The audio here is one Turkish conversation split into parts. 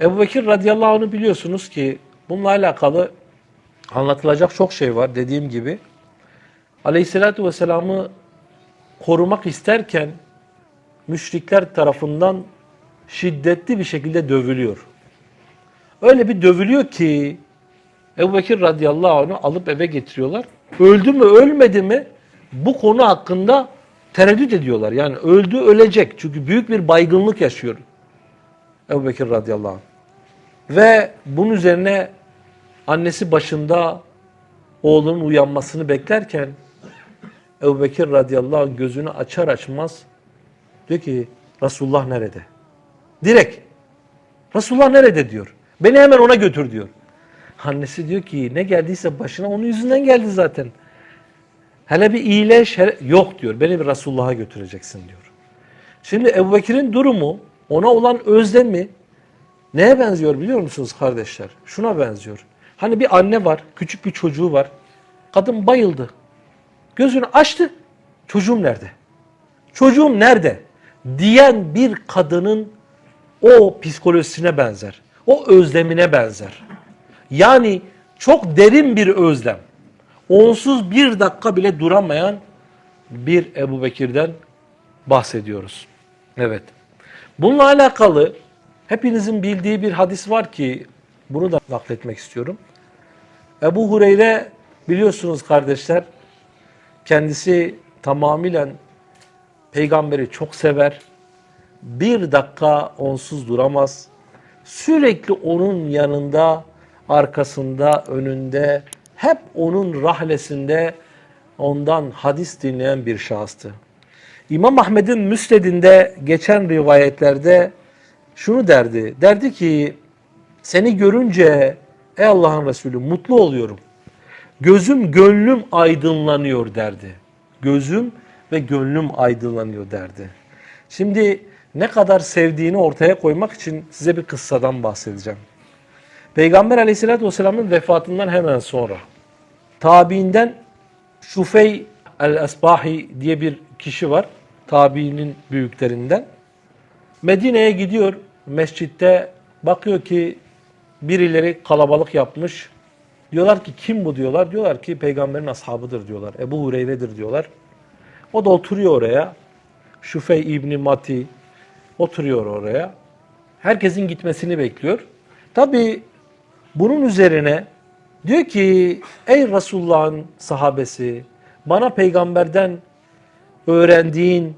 Ebu Bekir radıyallahu anh'ı biliyorsunuz ki bununla alakalı anlatılacak çok şey var dediğim gibi. Aleyhisselatü vesselam'ı korumak isterken müşrikler tarafından şiddetli bir şekilde dövülüyor. Öyle bir dövülüyor ki Ebu Bekir radıyallahu anh'ı alıp eve getiriyorlar. Öldü mü ölmedi mi bu konu hakkında tereddüt ediyorlar. Yani öldü ölecek çünkü büyük bir baygınlık yaşıyor Ebu Bekir radıyallahu anh. Ve bunun üzerine annesi başında oğlunun uyanmasını beklerken Ebu Bekir radıyallahu anh gözünü açar açmaz diyor ki Resulullah nerede? Direkt Resulullah nerede diyor. Beni hemen ona götür diyor. Annesi diyor ki ne geldiyse başına onun yüzünden geldi zaten. Hele bir iyileş, hele... yok diyor. Beni bir Resulullah'a götüreceksin diyor. Şimdi Ebu Bekir'in durumu, ona olan özlemi neye benziyor biliyor musunuz kardeşler? Şuna benziyor. Hani bir anne var, küçük bir çocuğu var. Kadın bayıldı. Gözünü açtı. Çocuğum nerede? Çocuğum nerede? Diyen bir kadının o psikolojisine benzer. O özlemine benzer. Yani çok derin bir özlem. Onsuz bir dakika bile duramayan bir Ebu Bekir'den bahsediyoruz. Evet. Bununla alakalı hepinizin bildiği bir hadis var ki bunu da nakletmek istiyorum. Ebu Hureyre biliyorsunuz kardeşler kendisi tamamıyla peygamberi çok sever. Bir dakika onsuz duramaz. Sürekli onun yanında, arkasında, önünde, hep onun rahlesinde ondan hadis dinleyen bir şahıstı. İmam Ahmed'in müsnedinde geçen rivayetlerde şunu derdi. Derdi ki seni görünce ey Allah'ın Resulü mutlu oluyorum. Gözüm gönlüm aydınlanıyor derdi. Gözüm ve gönlüm aydınlanıyor derdi. Şimdi ne kadar sevdiğini ortaya koymak için size bir kıssadan bahsedeceğim. Peygamber aleyhissalatü vesselamın vefatından hemen sonra tabiinden Şufey el-Esbahi diye bir kişi var. Tabiinin büyüklerinden. Medine'ye gidiyor. Mescitte bakıyor ki birileri kalabalık yapmış. Diyorlar ki kim bu diyorlar. Diyorlar ki peygamberin ashabıdır diyorlar. Ebu Hureyre'dir diyorlar. O da oturuyor oraya. Şufey İbni Mati oturuyor oraya. Herkesin gitmesini bekliyor. Tabi bunun üzerine diyor ki ey Resulullah'ın sahabesi bana peygamberden öğrendiğin,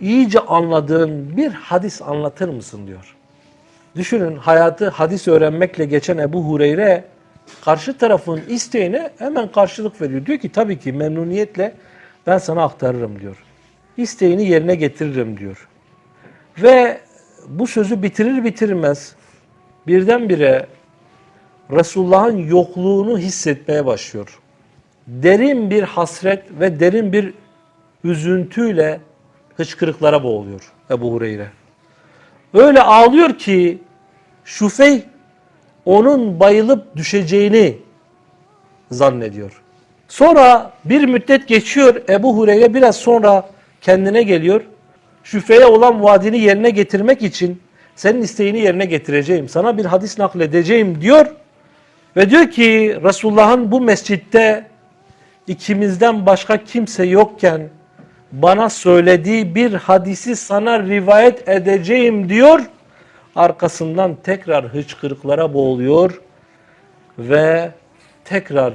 iyice anladığın bir hadis anlatır mısın diyor. Düşünün hayatı hadis öğrenmekle geçen Ebu Hureyre karşı tarafın isteğine hemen karşılık veriyor. Diyor ki tabii ki memnuniyetle ben sana aktarırım diyor. İsteğini yerine getiririm diyor. Ve bu sözü bitirir bitirmez birdenbire Resulullah'ın yokluğunu hissetmeye başlıyor. Derin bir hasret ve derin bir üzüntüyle hıçkırıklara boğuluyor Ebu Hureyre. Öyle ağlıyor ki Şufey onun bayılıp düşeceğini zannediyor. Sonra bir müddet geçiyor. Ebu Hureyre biraz sonra kendine geliyor. Şüpheye olan vaadini yerine getirmek için senin isteğini yerine getireceğim. Sana bir hadis nakledeceğim diyor. Ve diyor ki Resulullah'ın bu mescitte ikimizden başka kimse yokken bana söylediği bir hadisi sana rivayet edeceğim diyor. Arkasından tekrar hıçkırıklara boğuluyor ve tekrar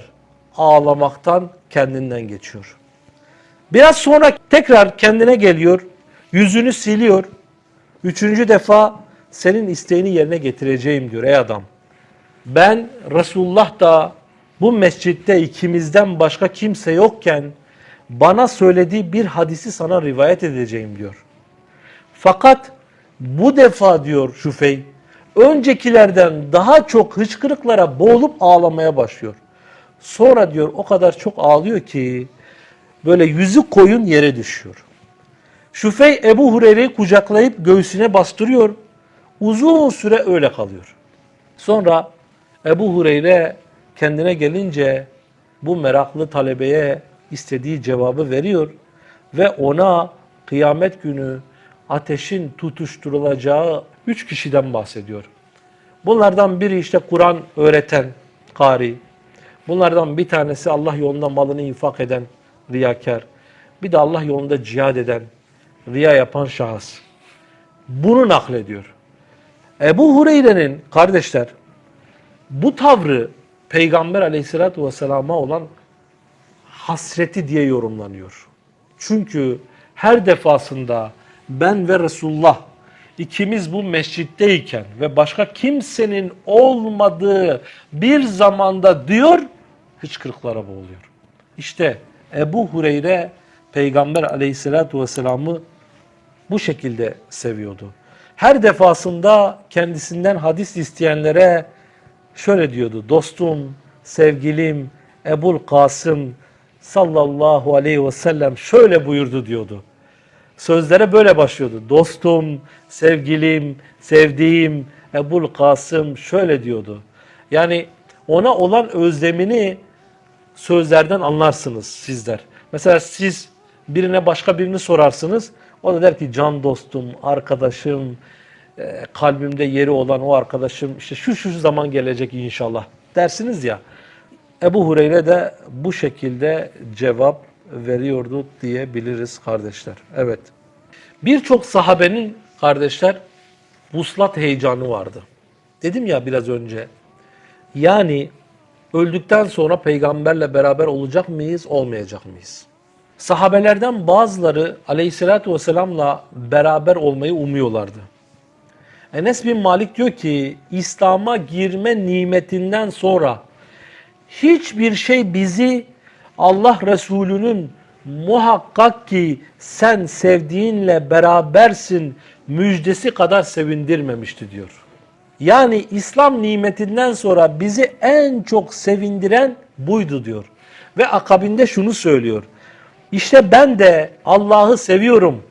ağlamaktan kendinden geçiyor. Biraz sonra tekrar kendine geliyor, yüzünü siliyor. Üçüncü defa senin isteğini yerine getireceğim diyor ey adam. Ben Resulullah da bu mescitte ikimizden başka kimse yokken bana söylediği bir hadisi sana rivayet edeceğim diyor. Fakat bu defa diyor Şüfey, öncekilerden daha çok hıçkırıklara boğulup ağlamaya başlıyor. Sonra diyor o kadar çok ağlıyor ki böyle yüzü koyun yere düşüyor. Şüfey Ebu Hureyre'yi kucaklayıp göğsüne bastırıyor. Uzun süre öyle kalıyor. Sonra Ebu Hureyre kendine gelince bu meraklı talebeye istediği cevabı veriyor ve ona kıyamet günü ateşin tutuşturulacağı üç kişiden bahsediyor. Bunlardan biri işte Kur'an öğreten kari. Bunlardan bir tanesi Allah yolunda malını infak eden riyakar. Bir de Allah yolunda cihad eden, riya yapan şahıs. Bunu naklediyor. Ebu Hureyre'nin kardeşler bu tavrı Peygamber aleyhissalatü vesselama olan hasreti diye yorumlanıyor. Çünkü her defasında ben ve Resulullah ikimiz bu mescitteyken ve başka kimsenin olmadığı bir zamanda diyor hıçkırıklara boğuluyor. İşte Ebu Hureyre Peygamber aleyhissalatü vesselam'ı bu şekilde seviyordu. Her defasında kendisinden hadis isteyenlere şöyle diyordu. Dostum, sevgilim Ebul Kasım sallallahu aleyhi ve sellem şöyle buyurdu diyordu. Sözlere böyle başlıyordu. Dostum, sevgilim, sevdiğim Ebul Kasım şöyle diyordu. Yani ona olan özlemini sözlerden anlarsınız sizler. Mesela siz birine başka birini sorarsınız. O da der ki can dostum, arkadaşım, e, kalbimde yeri olan o arkadaşım işte şu şu zaman gelecek inşallah dersiniz ya. Ebu Hureyre de bu şekilde cevap veriyordu diyebiliriz kardeşler. Evet. Birçok sahabenin kardeşler vuslat heyecanı vardı. Dedim ya biraz önce. Yani öldükten sonra peygamberle beraber olacak mıyız, olmayacak mıyız? Sahabelerden bazıları aleyhissalatü vesselamla beraber olmayı umuyorlardı. Enes bin Malik diyor ki İslam'a girme nimetinden sonra hiçbir şey bizi Allah Resulü'nün muhakkak ki sen sevdiğinle berabersin müjdesi kadar sevindirmemişti diyor. Yani İslam nimetinden sonra bizi en çok sevindiren buydu diyor. Ve akabinde şunu söylüyor. İşte ben de Allah'ı seviyorum.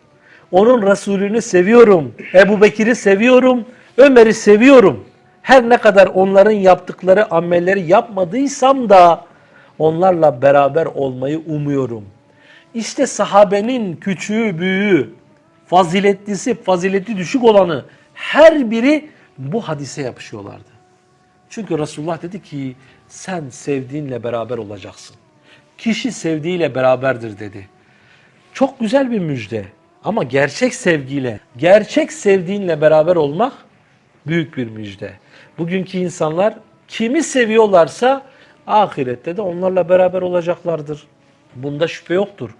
Onun Resulünü seviyorum. Ebu Bekir'i seviyorum. Ömer'i seviyorum. Her ne kadar onların yaptıkları amelleri yapmadıysam da onlarla beraber olmayı umuyorum. İşte sahabenin küçüğü, büyüğü, faziletlisi, fazileti düşük olanı her biri bu hadise yapışıyorlardı. Çünkü Resulullah dedi ki sen sevdiğinle beraber olacaksın. Kişi sevdiğiyle beraberdir dedi. Çok güzel bir müjde. Ama gerçek sevgiyle, gerçek sevdiğinle beraber olmak büyük bir müjde. Bugünkü insanlar kimi seviyorlarsa ahirette de onlarla beraber olacaklardır. Bunda şüphe yoktur.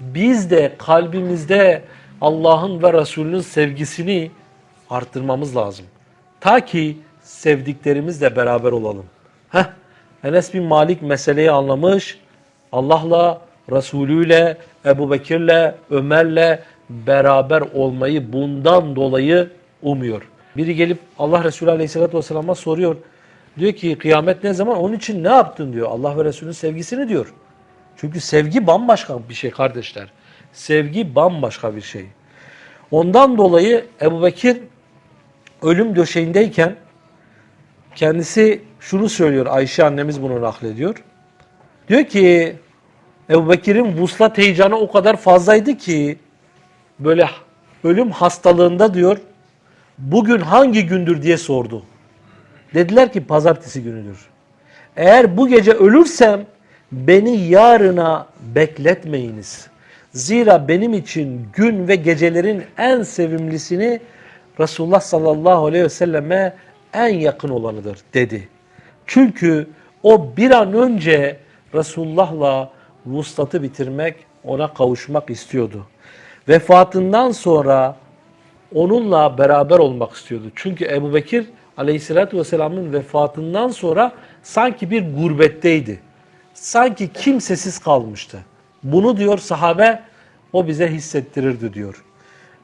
Biz de kalbimizde Allah'ın ve Resulünün sevgisini arttırmamız lazım. Ta ki sevdiklerimizle beraber olalım. Heh, Enes bin Malik meseleyi anlamış. Allah'la, Resulüyle, Ebu Bekir'le, Ömer'le beraber olmayı bundan dolayı umuyor. Biri gelip Allah Resulü Aleyhisselatü Vesselam'a soruyor. Diyor ki kıyamet ne zaman? Onun için ne yaptın diyor. Allah ve Resulünün sevgisini diyor. Çünkü sevgi bambaşka bir şey kardeşler. Sevgi bambaşka bir şey. Ondan dolayı Ebu Bekir ölüm döşeğindeyken kendisi şunu söylüyor. Ayşe annemiz bunu naklediyor. Diyor ki Ebu Bekir'in vuslat heyecanı o kadar fazlaydı ki böyle ölüm hastalığında diyor bugün hangi gündür diye sordu. Dediler ki pazartesi günüdür. Eğer bu gece ölürsem beni yarına bekletmeyiniz. Zira benim için gün ve gecelerin en sevimlisini Resulullah sallallahu aleyhi ve selleme en yakın olanıdır dedi. Çünkü o bir an önce Resulullah'la vuslatı bitirmek, ona kavuşmak istiyordu. Vefatından sonra onunla beraber olmak istiyordu. Çünkü Ebu Bekir aleyhissalatü vesselamın vefatından sonra sanki bir gurbetteydi. Sanki kimsesiz kalmıştı. Bunu diyor sahabe o bize hissettirirdi diyor.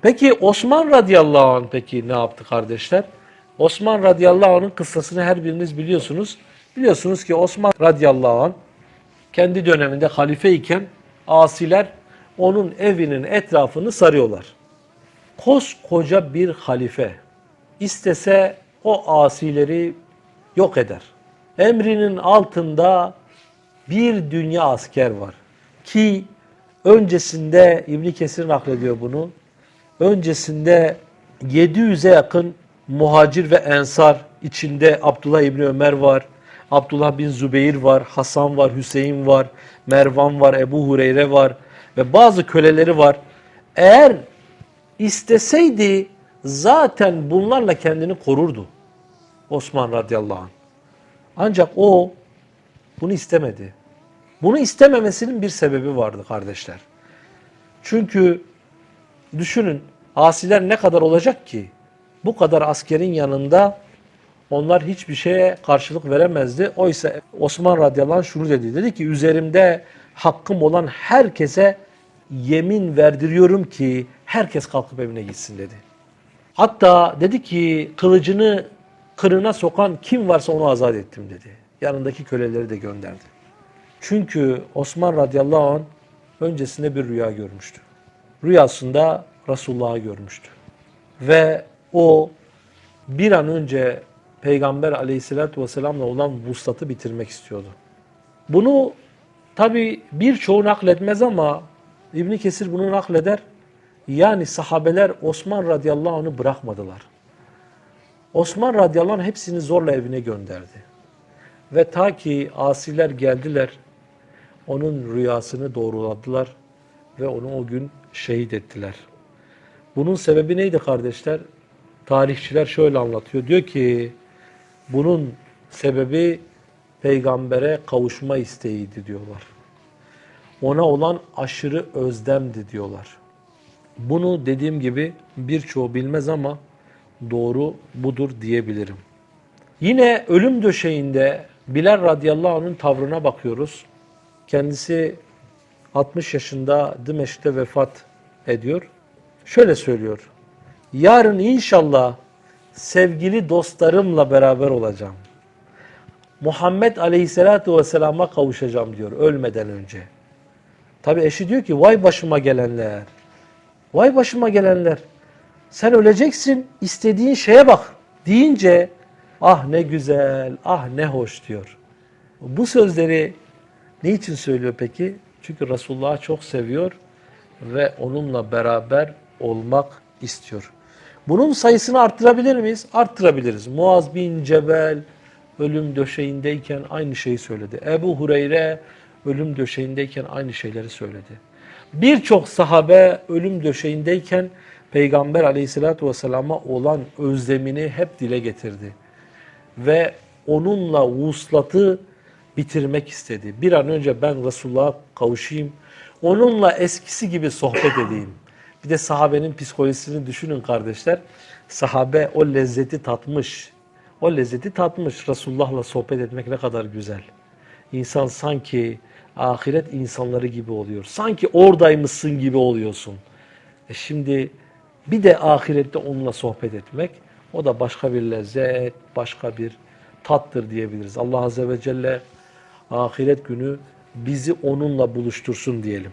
Peki Osman radıyallahu anh peki ne yaptı kardeşler? Osman radıyallahu anh'ın kıssasını her biriniz biliyorsunuz. Biliyorsunuz ki Osman radıyallahu anh kendi döneminde halife iken asiler onun evinin etrafını sarıyorlar. Koskoca bir halife istese o asileri yok eder. Emrinin altında bir dünya asker var. Ki öncesinde İbn Kesir naklediyor bunu. Öncesinde 700'e yakın muhacir ve ensar içinde Abdullah İbni Ömer var, Abdullah bin Zübeyir var, Hasan var, Hüseyin var, Mervan var, Ebu Hureyre var ve bazı köleleri var. Eğer isteseydi zaten bunlarla kendini korurdu. Osman radıyallahu anh. Ancak o bunu istemedi. Bunu istememesinin bir sebebi vardı kardeşler. Çünkü düşünün asiler ne kadar olacak ki? Bu kadar askerin yanında onlar hiçbir şeye karşılık veremezdi. Oysa Osman radıyallahu anh şunu dedi. Dedi ki üzerimde hakkım olan herkese yemin verdiriyorum ki herkes kalkıp evine gitsin dedi. Hatta dedi ki kılıcını kırına sokan kim varsa onu azat ettim dedi. Yanındaki köleleri de gönderdi. Çünkü Osman radıyallahu anh öncesinde bir rüya görmüştü. Rüyasında Resulullah'ı görmüştü. Ve o bir an önce Peygamber aleyhissalatü vesselamla olan vuslatı bitirmek istiyordu. Bunu tabi birçoğu nakletmez ama İbn Kesir bunu nakleder. Yani sahabeler Osman radıyallahu anh'ı bırakmadılar. Osman radıyallahu anh hepsini zorla evine gönderdi. Ve ta ki asiler geldiler, onun rüyasını doğruladılar ve onu o gün şehit ettiler. Bunun sebebi neydi kardeşler? Tarihçiler şöyle anlatıyor. Diyor ki bunun sebebi peygambere kavuşma isteğiydi diyorlar. Ona olan aşırı özdemdi diyorlar. Bunu dediğim gibi birçoğu bilmez ama doğru budur diyebilirim. Yine ölüm döşeğinde Bilal radıyallahu anh'ın tavrına bakıyoruz. Kendisi 60 yaşında Dimeşk'te vefat ediyor. Şöyle söylüyor. Yarın inşallah sevgili dostlarımla beraber olacağım. Muhammed Aleyhisselatü Vesselam'a kavuşacağım diyor ölmeden önce. Tabi eşi diyor ki vay başıma gelenler. Vay başıma gelenler. Sen öleceksin istediğin şeye bak deyince ah ne güzel ah ne hoş diyor. Bu sözleri ne için söylüyor peki? Çünkü Resulullah'ı çok seviyor ve onunla beraber olmak istiyor. Bunun sayısını arttırabilir miyiz? Arttırabiliriz. Muaz bin Cebel ölüm döşeğindeyken aynı şeyi söyledi. Ebu Hureyre ölüm döşeğindeyken aynı şeyleri söyledi. Birçok sahabe ölüm döşeğindeyken Peygamber aleyhissalatü vesselama olan özlemini hep dile getirdi. Ve onunla vuslatı bitirmek istedi. Bir an önce ben Resulullah'a kavuşayım, onunla eskisi gibi sohbet edeyim. Bir de sahabenin psikolojisini düşünün kardeşler. Sahabe o lezzeti tatmış. O lezzeti tatmış. Resulullah'la sohbet etmek ne kadar güzel. İnsan sanki ahiret insanları gibi oluyor. Sanki oradaymışsın gibi oluyorsun. E şimdi bir de ahirette onunla sohbet etmek o da başka bir lezzet, başka bir tattır diyebiliriz. Allah Azze ve Celle ahiret günü bizi onunla buluştursun diyelim.